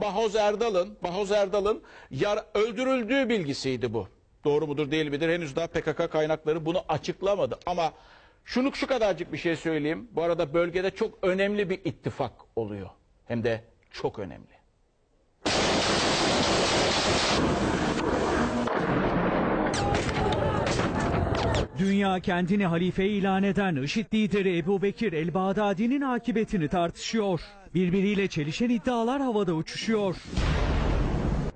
Bahoz Erdal'ın Bahoz Erdal'ın öldürüldüğü bilgisiydi bu. Doğru mudur değil midir? Henüz daha PKK kaynakları bunu açıklamadı. Ama şunu şu kadarcık bir şey söyleyeyim. Bu arada bölgede çok önemli bir ittifak oluyor. Hem de çok önemli. Dünya kendini halife ilan eden IŞİD lideri Ebu Bekir el-Bağdadi'nin akıbetini tartışıyor. Birbiriyle çelişen iddialar havada uçuşuyor.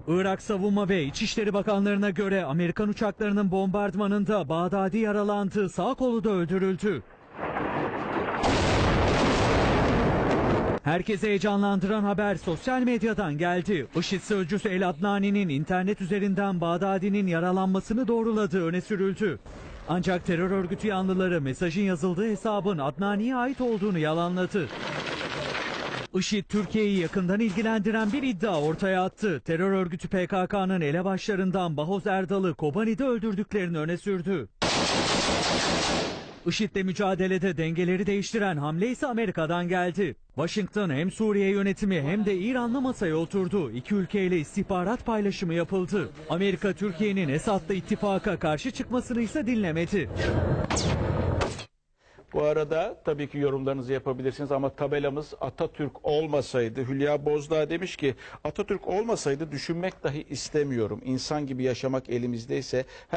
Irak Savunma ve İçişleri Bakanlarına göre Amerikan uçaklarının bombardımanında Bağdadi yaralandı, sağ kolu da öldürüldü. Herkese heyecanlandıran haber sosyal medyadan geldi. IŞİD sözcüsü El Adnani'nin internet üzerinden Bağdadi'nin yaralanmasını doğruladığı öne sürüldü. Ancak terör örgütü yanlıları mesajın yazıldığı hesabın Adnani'ye ait olduğunu yalanladı. IŞİD Türkiye'yi yakından ilgilendiren bir iddia ortaya attı. Terör örgütü PKK'nın elebaşlarından Bahoz Erdal'ı Kobani'de öldürdüklerini öne sürdü. IŞİD'le mücadelede dengeleri değiştiren hamle ise Amerika'dan geldi. Washington hem Suriye yönetimi hem de İran'la masaya oturdu. İki ülkeyle istihbarat paylaşımı yapıldı. Amerika Türkiye'nin Esad'la ittifaka karşı çıkmasını ise dinlemedi. Bu arada tabii ki yorumlarınızı yapabilirsiniz ama tabelamız Atatürk olmasaydı Hülya Bozdağ demiş ki Atatürk olmasaydı düşünmek dahi istemiyorum. İnsan gibi yaşamak elimizdeyse